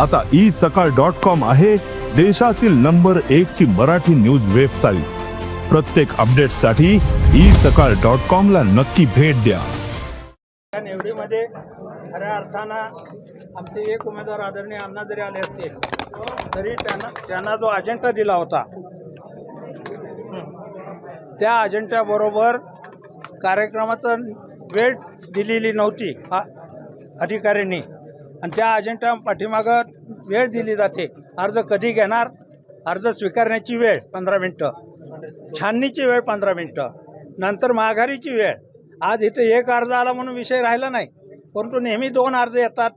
आता ई सकाळ dot com आहे देशातील नंबर एक ची मराठी न्यूज वेबसाईट. प्रत्येक अपडेटसाठी ई सकाळ डॉट कॉम ला नक्की भेट द्या. या निवडीमध्ये खऱ्या अर्थानं आमचे एक उमेदवार आदरणीय अण्णा जरी आले असतील तरी त्यांना त्यांना जो अजेंडा दिला होता त्या अजेंड्याबरोबर कार्यक्रमाचं वेळ दिलेली नव्हती अधिकाऱ्यांनी. आणि त्या अजेंडा पाठीमागं वेळ दिली जाते. अर्ज कधी घेणार? अर्ज स्वीकारण्याची वेळ पंधरा मिनटं. छाननीची वेळ पंधरा मिनटं. नंतर माघारीची वेळ. आज इथे एक अर्ज आला म्हणून विषय राहिला नाही. परंतु नेहमी दोन अर्ज येतात.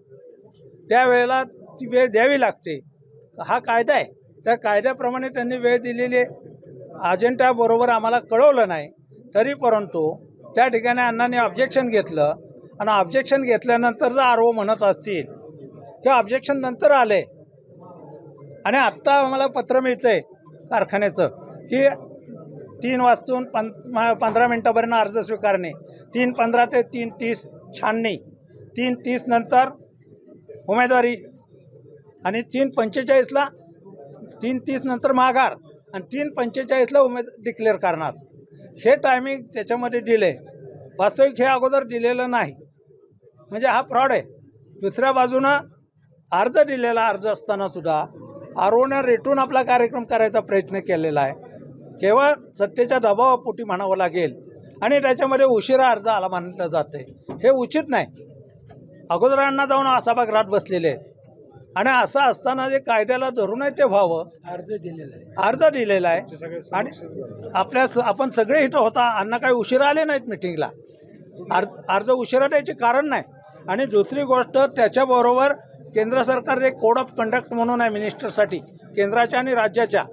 त्यावेळेला ती वेळ द्यावी लागते. हा कायदा आहे. त्या कायद्याप्रमाणे त्यांनी वेळ दिलेली अजेंडाबरोबर आम्हाला कळवलं नाही. तरी परंतु त्या ठिकाणी अण्णांनी ऑब्जेक्शन घेतलं. आणि ऑब्जेक्शन घेतल्यानंतर जर आर ओ म्हणत असतील किंवा ऑब्जेक्शन नंतर आले. आणि आत्ता आम्हाला पत्र मिळतं आहे कारखान्याचं की तीन वाजतून पं पंधरा मिनटापर्यंत अर्ज स्वीकारणे. तीन पंधरा ते तीन तीस छाननी. तीन तीस नंतर उमेदवारी. आणि तीन पंचेचाळीसला तीन तीस नंतर माघार. आणि तीन पंचेचाळीसला उमेद डिक्लेअर करणार. हे टायमिंग त्याच्यामध्ये दिले वास्तविक हे अगोदर दिलेलं नाही. म्हणजे हा फ्रॉड आहे. दुसऱ्या बाजूनं अर्ज दिलेला अर्ज असताना सुद्धा आरोनं रेटून आपला कार्यक्रम करायचा प्रयत्न केलेला आहे. केवळ सत्तेच्या दबावापोटी म्हणावं लागेल आणि त्याच्यामध्ये उशिरा अर्ज आला मानलं जाते. हे उचित नाही. अगोदरांना जाऊन सभागृहात बसलेले आहेत. आणि असं असताना जे कायद्याला धरूनच ते व्हावं. अर्ज दिलेला आहे. अर्ज दिलेला आहे. आणि आपल्या स- आपण सगळे इथं होता. अण्णा काही उशिरा आले नाहीत मिटिंगला. अर्ज अर्ज उशिरा द्यायचे कारण नाही. आणि दुसरी गोष्ट त्याच्याबरोबर केंद्र सरकारचे कोड ऑफ कंडक्ट म्हणून आहे मिनिस्टरसाठी केंद्राच्या आणि राज्याच्या.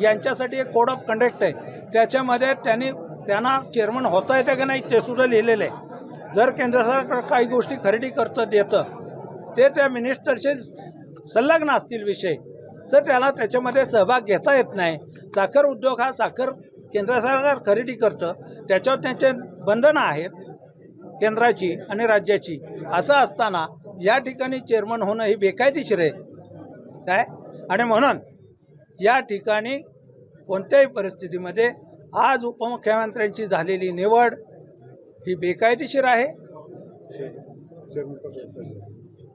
यांच्यासाठी एक कोड ऑफ कंडक्ट आहे. त्याच्यामध्ये त्यांनी त्यांना चेअरमन होता येतं का नाही ते सुद्धा लिहिलेलं आहे. जर केंद्र सरकार काही गोष्टी खरेदी करतं देतं ते त्या मिनिस्टरचे संलग्न असतील विषय तर त्याला त्याच्यामध्ये सहभाग घेता येत नाही. साखर उद्योग हा साखर केंद्र सरकार खरेदी करतं त्याच्यावर त्यांचे बंधनं आहेत केंद्राची आणि राज्याची. असं असताना या ठिकाणी चेअरमन होणं ही बेकायदेशीर आहे. काय? आणि म्हणून या ठिकाणी कोणत्याही परिस्थितीमध्ये आज उपमुख्यमंत्र्यांची झालेली निवड ही बेकायदेशीर आहे.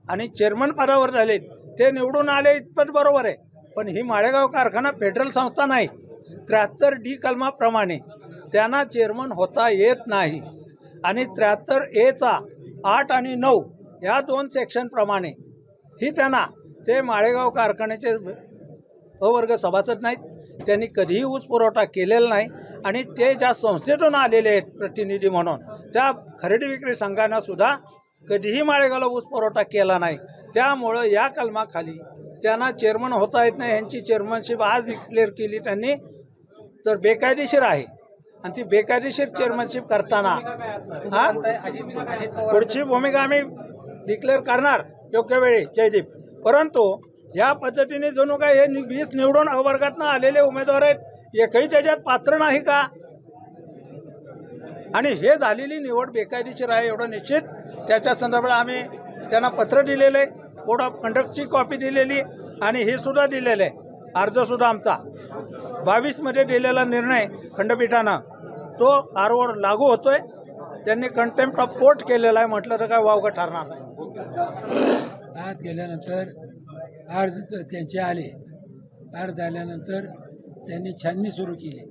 आणि चेअरमन पदावर झाले ते निवडून आले इतपत बरोबर आहे. पण ही माळेगाव कारखाना फेडरल संस्था नाही. त्र्याहत्तर डी कलमाप्रमाणे त्यांना चेअरमन होता येत नाही. आणि त्र्याहत्तर एचा आठ आणि नऊ या दोन सेक्शनप्रमाणे ही त्यांना ते माळेगाव कारखान्याचे अवर्ग सभासद नाहीत त्यांनी कधीही ऊस पुरवठा केलेला नाही आणि ते ज्या संस्थेतून आलेले आहेत प्रतिनिधी म्हणून त्या खरेदी विक्री संघांनासुद्धा कधीही माळेगावला ऊस पुरवठा केला नाही. त्यामुळं या कलमाखाली त्यांना चेअरमन होता येत नाही यांची चेअरमनशिप आज डिक्लेअर केली त्यांनी तर बेकायदेशीर आहे. आणि ती बेकायदेशीर चेअरमनशिप करताना हां? पुढची भूमिका आम्ही डिक्लेअर करणार योग्य वेळी. जयदीप परंतु या पद्धतीने जणू काय हे नि- वीस निवडून अवर्गातनं आलेले उमेदवार आहेत एकही त्याच्यात पात्र नाही का? आणि हे झालेली निवड बेकायदेशीर आहे एवढं निश्चित. त्याच्या संदर्भात आम्ही त्यांना पत्र दिलेलं आहे कोड ऑफ कंडक्टची कॉपी दिलेली आणि हे सुद्धा दिलेलं आहे. अर्जसुद्धा आमचा. बावीसमध्ये दिलेला निर्णय खंडपीठानं तो आरवर लागू होतोय. त्यांनी कंटेम्प्ट ऑफ कोर्ट केलेला आहे म्हटलं तर काय वावगं ठरणार नाही. आत गेल्यानंतर अर्ज त्यांचे आले. अर्ज आल्यानंतर त्यांनी छाननी सुरू केली.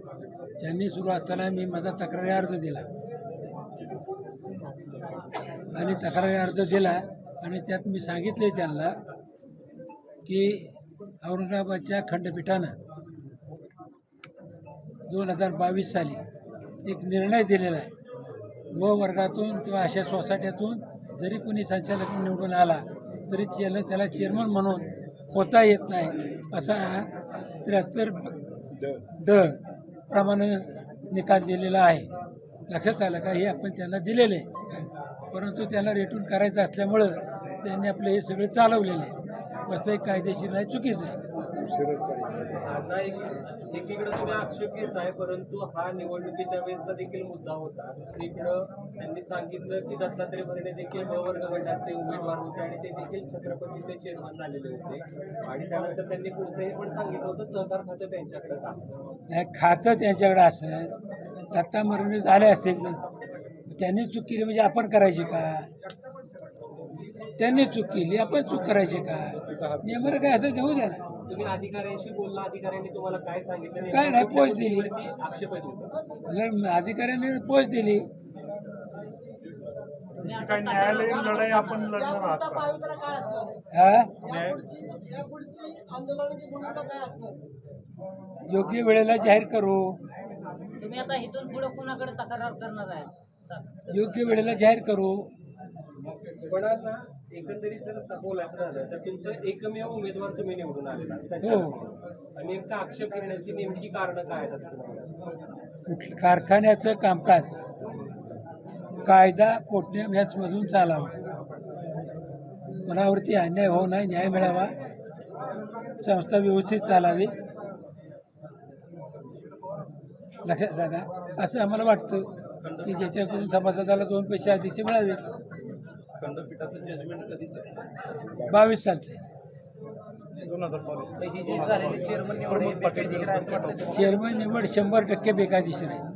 छाननी सुरू असताना मी माझा तक्रारी अर्ज दिला. आणि तक्रारी अर्ज दिला आणि त्यात मी सांगितले त्यांना की औरंगाबादच्या खंडपीठानं दोन हजार बावीस साली एक निर्णय दिलेला आहे. व वर्गातून किंवा अशा सोसायट्यातून जरी कोणी संचालक निवडून आला तरी त्याला त्याला चेअरमन म्हणून होता येत नाही. असा त्र्याहत्तर ड प्रमाणे निकाल दिलेला आहे. लक्षात आलं का? हे आपण त्यांना दिलेले आहे. परंतु त्याला रेटून करायचं असल्यामुळं त्यांनी आपलं हे सगळं चालवलेलं आहे. वास्तविक कायदेशीर नाही चुकीचं आहे. आता एक एकीकडे तुम्ही आक्षेप घेताय परंतु हा निवडणुकीच्या वेळेसचा देखील मुद्दा होता. दुसरीकडं त्यांनी सांगितलं की दत्तात्रय भरणे देखील ब वर्ग गटाचे उमेदवार होते आणि ते देखील छत्रपतीचे चेअरमन झालेले होते. आणि त्यानंतर त्यांनी पुढचं हे पण सांगितलं होतं सहकार खातं त्यांच्याकडे नाही खातं त्यांच्याकडे असं दत्ता मरणे झाले असतील तर त्यांनी चूक केली म्हणजे आपण करायची का? त्यांनी चूक केली आपण चूक करायची का? नेमकं काय असं देऊ द्या ना. तुम्ही अधिकाऱ्यांशी बोलला अधिकाऱ्यांनी तुम्हाला काय सांगितलं? काय नाही, पोच दिली. आक्षेप आहे तुमचा? जर अधिकाऱ्यांनी पोच दिली. काही न्यायालयीन लढाई आपण लढणार आहात का? पावित्र्य काय असणार? हा? न्याय यापुढची यापुढची आंदोलनाची भूमिका काय असणार? योग्य वेळेला जाहीर करू. तुम्ही आता इथून पुढे कोणाकडे तक्रार करणार आहे? योग्य वेळेला जाहीर करू. पण आता एकंदरीत जर बोलायचं झालं तर तुमचं एकमेव उमेदवार तुम्ही निवडून आलेला हो. संचालक आणि नेमका आक्षेप घेण्याची नेमकी कारण काय आहेत असं तुम्हाला वाटतं? कुठलं कारखान्याचं कामकाज कायदा पोटनियम ह्याचमधून चालावं. कोणावरती अन्याय होऊ नये न्याय मिळावा. संस्था व्यवस्थित चालावी. लक्षात का असं आम्हाला वाटतं की ज्याच्याकडून सभासदाला दोन पैसे आधीचे मिळावे खंडपीठाचं जजमेंट कधीच? आहे बावीस सालचे. दोन हजार बावीस. ही? चेअरमन निवड शंभर टक्के बेकायदेशीर आहे.